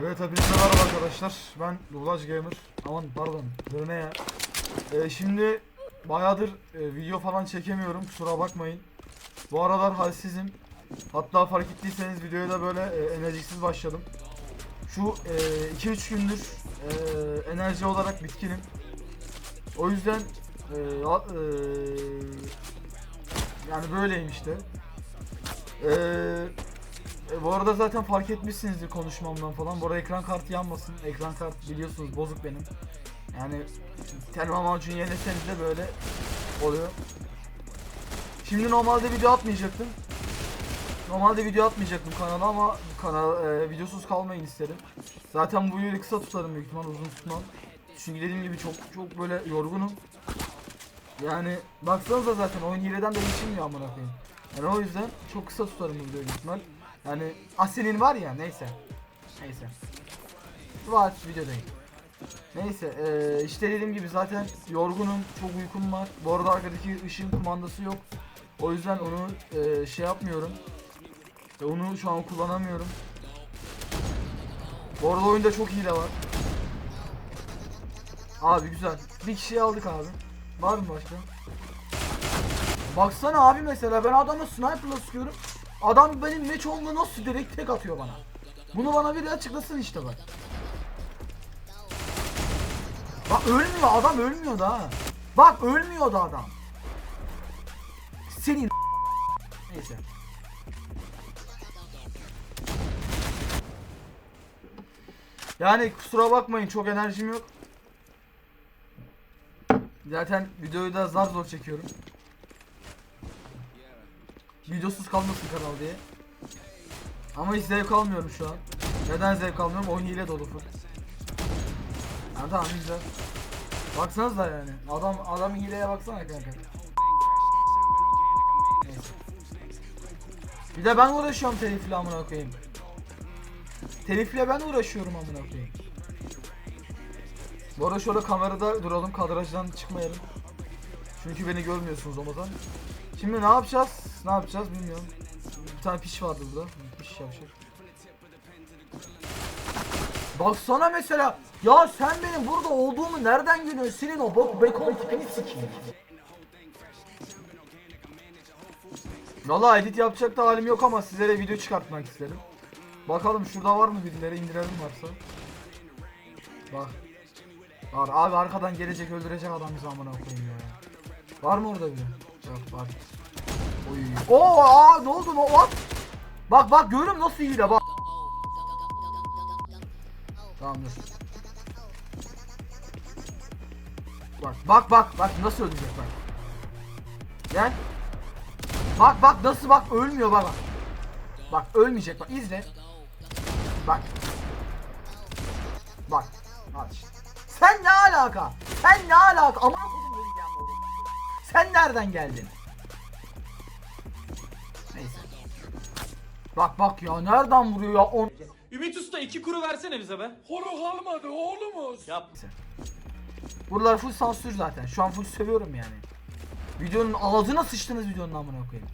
Evet hepinize merhaba arkadaşlar. Ben Dublaj Gamer. Aman pardon. Bu ne ya? Ee, şimdi bayağıdır e, video falan çekemiyorum. Kusura bakmayın. Bu aralar halsizim. Hatta fark ettiyseniz videoya da böyle e, enerjiksiz başladım. Şu 2-3 gündür e, enerji olarak bitkinim. O yüzden e, a- e, yani böyleyim işte. Eee e, bu arada zaten fark etmişsinizdir konuşmamdan falan. Bu arada ekran kartı yanmasın. Ekran kart biliyorsunuz bozuk benim. Yani telma macun yenileseniz de böyle oluyor. Şimdi normalde video atmayacaktım. Normalde video atmayacaktım kanala ama kanal e, videosuz kalmayın istedim. Zaten bu videoyu kısa tutarım büyük ihtimal uzun tutmam. Çünkü dediğim gibi çok çok böyle yorgunum. Yani baksanıza zaten oyun hileden de geçilmiyor amına koyayım. Yani o yüzden çok kısa tutarım bu videoyu büyük ihtimal. Yani Aselin var ya neyse. Neyse. Var videodayım. Neyse eee işte dediğim gibi zaten yorgunum çok uykum var. Bu arada arkadaki ışığın kumandası yok. O yüzden onu eee, şey yapmıyorum. Onu şu an kullanamıyorum. Bu arada oyunda çok hile var. Abi güzel. Bir kişiyi aldık abi. Var mı başka? Baksana abi mesela ben adamı sniper'la sıkıyorum. Adam benim meç olduğunu nasıl direkt tek atıyor bana. Bunu bana biri açıklasın işte bak. Bak ölmüyor adam ölmüyor da. Bak ölmüyor da adam. Senin Neyse. Yani kusura bakmayın çok enerjim yok. Zaten videoyu da zar zor çekiyorum. Videosuz kalmasın kanal diye. Ama hiç zevk almıyorum şu an. Neden zevk almıyorum? Oyun hile dolu full. Ha, tamam güzel. Baksanız da yani. Adam adam hileye baksana kanka. Bir de ben uğraşıyorum telifle amına koyayım. Telifle ben uğraşıyorum amına koyayım. Bu arada şöyle kamerada duralım kadrajdan çıkmayalım. Çünkü beni görmüyorsunuz olmadan. Şimdi ne yapacağız? Ne yapacağız bilmiyorum. Bir tane piş vardı burada. Piş yavşak. Baksana mesela. Ya sen benim burada olduğumu nereden görüyorsun? Senin o bok bekon tipini sikeyim. Valla edit yapacak da halim yok ama sizlere video çıkartmak istedim. Bakalım şurada var mı birileri indirelim varsa. Bak. Var abi arkadan gelecek öldürecek adam bizi amına koyayım ya. Var mı orada biri? Yok. Oo aa ne oldu ne what? Bak bak görüyorum nasıl hile bak. Tamam dur. Bak bak bak bak nasıl ölecek bak. Gel. Bak bak nasıl bak ölmüyor bak bak. Bak ölmeyecek bak izle. Bak. Bak. İşte. Sen ne alaka? Sen ne alaka? Oğlum. Sen nereden geldin? Neyse. Bak bak ya nereden vuruyor ya? On... Ümit Usta iki kuru versene bize be. Kuru kalmadı oğlumuz. Yap. Buralar full sansür zaten. Şu an full seviyorum yani. Videonun ağzına sıçtınız videonun amına koyayım.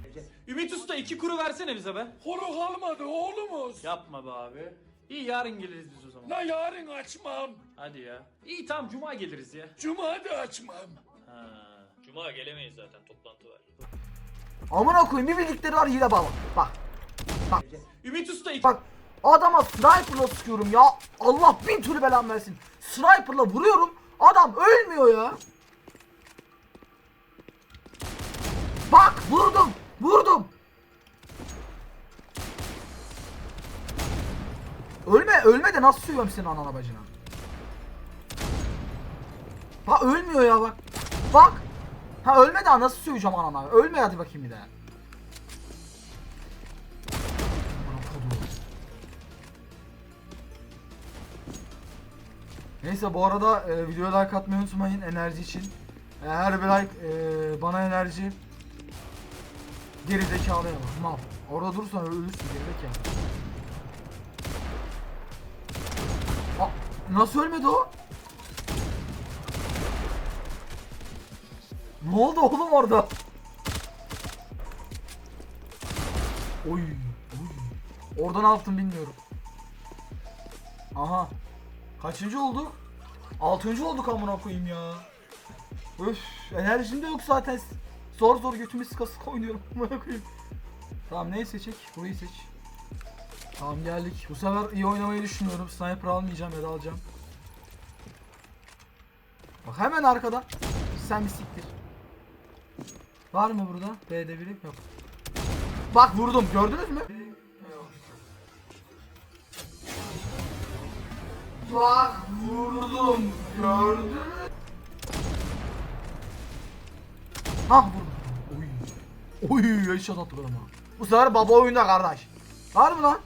Ümit Usta iki kuru versene bize be. Kuru kalmadı oğlumuz. Yapma be abi. İyi yarın geliriz biz o zaman. La yarın açmam. Hadi ya. İyi tamam cuma geliriz ya. Cuma da açmam. Ha. Cuma gelemeyiz zaten toplantı var. Amına koyayım bir bildikleri var hile bağlı. Bak. Bak. Ümit Usta iki Bak. Adama sniper'la sıkıyorum ya. Allah bin türlü belamı versin. Sniper'la vuruyorum. Adam ölmüyor ya. Bak vurdum. Vurdum. Ölme, ölme de nasıl sövüyorum senin anana bacına. Bak ölmüyor ya bak. Bak. Ha ölme de nasıl söveceğim anana. Ölme hadi bakayım bir daha. Neyse bu arada e, videoya like atmayı unutmayın enerji için. E, her bir like e, bana enerji. Geri zekalıya bak mal. Orada durursan ölürsün geri nasıl ölmedi o? Ne oldu oğlum orada? Oy, oy. Orada ne yaptım bilmiyorum. Aha. Kaçıncı olduk? Altıncı olduk amına koyayım ya. Öf, enerjim de yok zaten. Zor zor götümü sıka sıka oynuyorum amına koyayım. Tamam neyi seçecek? Burayı seç. Tamam geldik. Bu sefer iyi oynamayı düşünüyorum. Sniper almayacağım ya da alacağım. Bak hemen arkada. Sen bir siktir. Var mı burada? B'de biri yok. Bak vurdum. Gördünüz mü? Bak vurdum. Gördün mü? Hah vurdum. Oy. Oy headshot attı bana. Bu sefer baba oyunda kardeş. Var mı lan?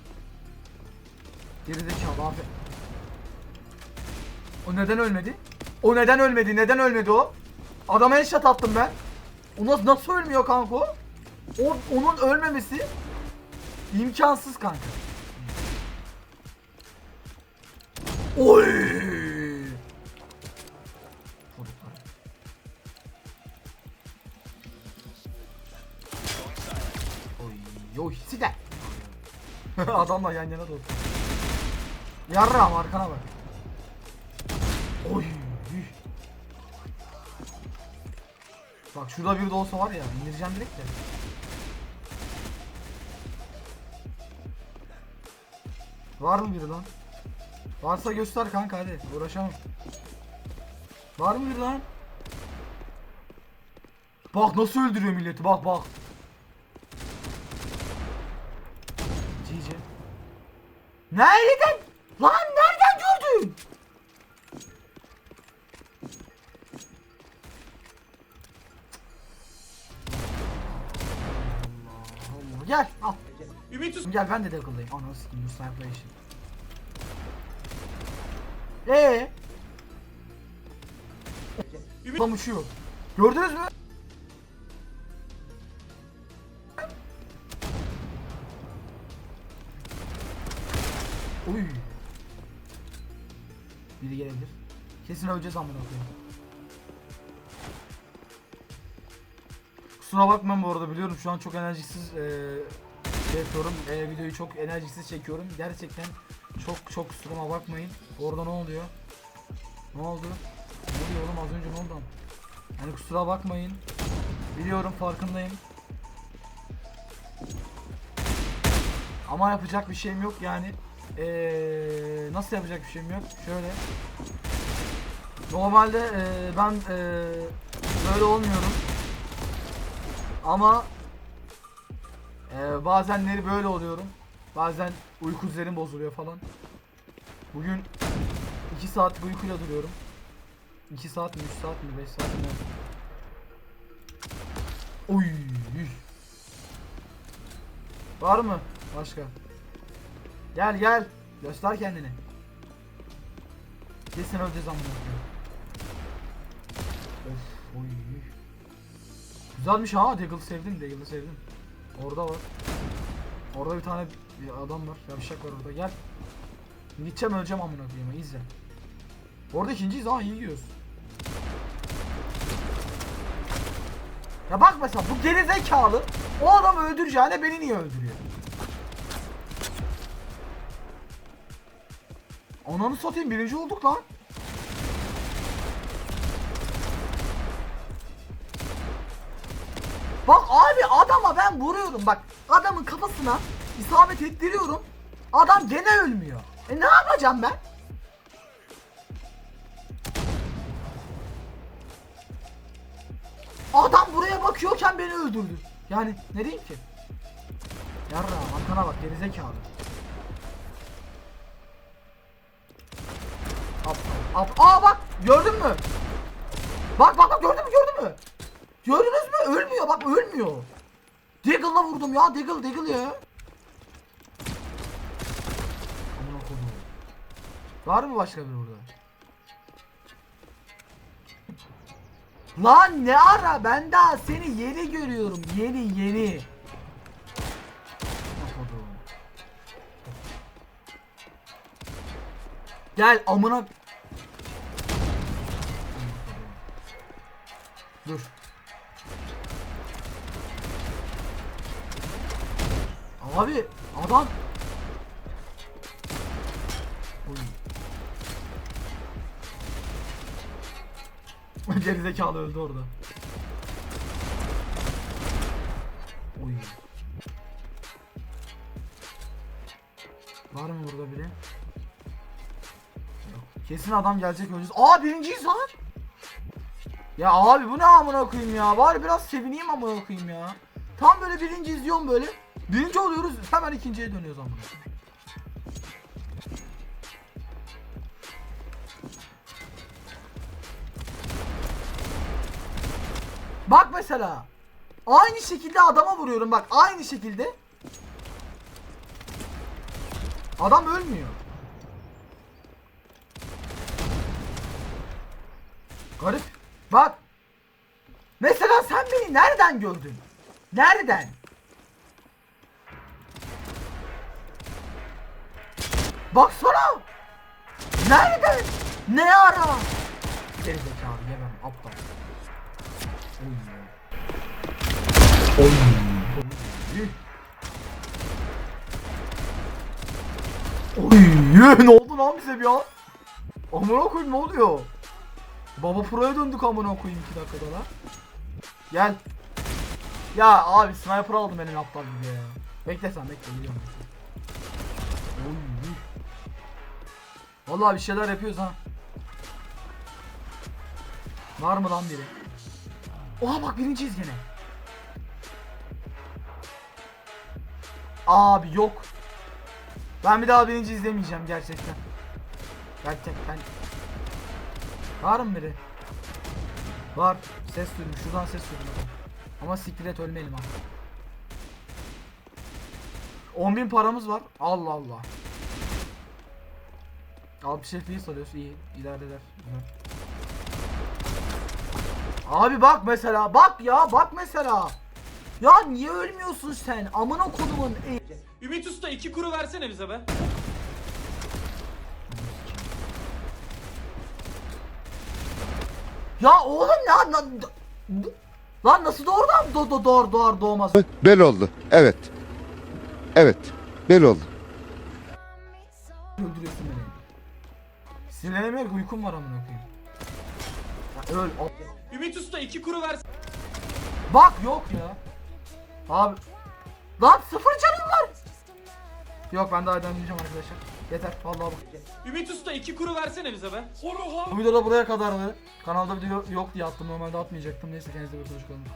Gerizekalı abi. O neden ölmedi? O neden ölmedi? Neden ölmedi o? Adama headshot attım ben. O nasıl, nasıl ölmüyor kanka o? o? Onun ölmemesi imkansız kanka. Oy! Oy, sider. Adamla yan yana dur. Yarram arkana bak. Bak şurada bir de olsa var ya indireceğim direkt de. Var mı biri lan? Varsa göster kanka hadi uğraşamam. Var mı biri lan? Bak nasıl öldürüyor milleti bak bak. GG. Nereden? Lan Gel al. Ümit Usta. Gel ben de Deagle'dayım. Ananı sikeyim bu sniper işi. Eee? Ümit- Adam uçuyor. Gördünüz mü? Uy. Biri gelebilir. Kesin öleceğiz amına koyayım. Kusura bakmayın bu arada biliyorum şu an çok enerjisiz eee şey yapıyorum. Eee, videoyu çok enerjisiz çekiyorum. Gerçekten çok çok kusuruma bakmayın. Orada ne oluyor? Ne oldu? Ne oluyor oğlum az önce ne oldu? Yani kusura bakmayın. Biliyorum farkındayım. Ama yapacak bir şeyim yok yani. Eee nasıl yapacak bir şeyim yok? Şöyle. Normalde eee, ben eee, böyle olmuyorum. Ama eee, bazenleri böyle oluyorum. Bazen uyku düzenim bozuluyor falan. Bugün 2 saat uykuyla duruyorum. 2 saat mi 3 saat mi 5 saat mi? Oy. Var mı başka? Gel gel. Göster kendini. Kesin öleceğiz amına. Of oy. Güzelmiş ha Deagle'ı sevdim Deagle'ı sevdim. Orada var. Orada bir tane bir adam var. Yavşak var orada. Gel. Gideceğim öleceğim amına koyayım. izle. Orada ikinciyiz ha iyi gidiyoruz. Ya bak mesela bu geri zekalı o adamı öldüreceğine beni niye öldürüyor? Ananı satayım birinci olduk lan. Bak abi adama ben vuruyorum bak adamın kafasına isabet ettiriyorum. Adam gene ölmüyor. E ne yapacağım ben? Adam buraya bakıyorken beni öldürdü. Yani ne diyeyim ki? Yarra arkana bak gerizekalı. At, at. Aa bak gördün mü? Bak bak bak gördün mü gördün mü? Gördünüz mü? Ölmüyor bak ölmüyor. Deagle'la vurdum ya Deagle Deagle ya. Var mı başka biri burada? Lan ne ara ben daha seni yeni görüyorum yeni yeni. Gel amına Dur. Abi adam. Gerizekalı öldü orada. Oy. Var mı burada biri? Yok. Kesin adam gelecek öleceğiz. Aa birinciyiz lan. Ya abi bu ne amına koyayım ya. Bari biraz sevineyim amına koyayım ya. Tam böyle birinci izliyorum böyle. Birinci oluyoruz hemen ikinciye dönüyoruz koyayım. Bak mesela. Aynı şekilde adama vuruyorum bak aynı şekilde. Adam ölmüyor. Garip. Bak. Mesela sen beni nereden gördün? Nereden? Baksana. Nereden? Ne ara? Geri zekalı yemem aptal. Oy. Oy. Oy. ne oldu lan bize bir an? Amına koyayım ne oluyor? Baba Pro'ya döndük amına koyayım 2 dakikada lan. Gel. Ya abi sniper aldım benim aptal gibi ya. Bekle sen bekle geliyorum. Oy. Vallahi bir şeyler yapıyoruz ha. Var mı lan biri? Oha bak birinciyiz gene. Abi yok. Ben bir daha birinci izlemeyeceğim gerçekten. Gerçekten. Var mı biri? Var. Ses duydum. Şuradan ses duydum. Ama siktir et ölmeyelim abi. 10.000 paramız var. Allah Allah. Al bir şey değil soruyorsun. iyi. İdare eder. Güzel. Abi bak mesela. Bak ya. Bak mesela. Ya niye ölmüyorsun sen? Amına kodumun. e- Ümit Usta iki kuru versene bize be. Ya oğlum ya lan, lan nasıl doğrudan do, do, doğar doğar doğmaz. Bel oldu. Evet. Evet. Bel oldu. Öldürüyorsun beni. Sinirlenemiyor ki uykum var amına koyayım. Ya öl. al. Ümit Usta iki kuru versene. Bak yok ya. Abi. Lan sıfır canım var. Yok ben daha dönmeyeceğim arkadaşlar. Yeter vallahi bak. Ümit Usta iki kuru versene bize be. Kuru Bu video da buraya kadardı. Kanalda video yok diye attım. Normalde atmayacaktım. Neyse kendinize bakın. Hoşçakalın.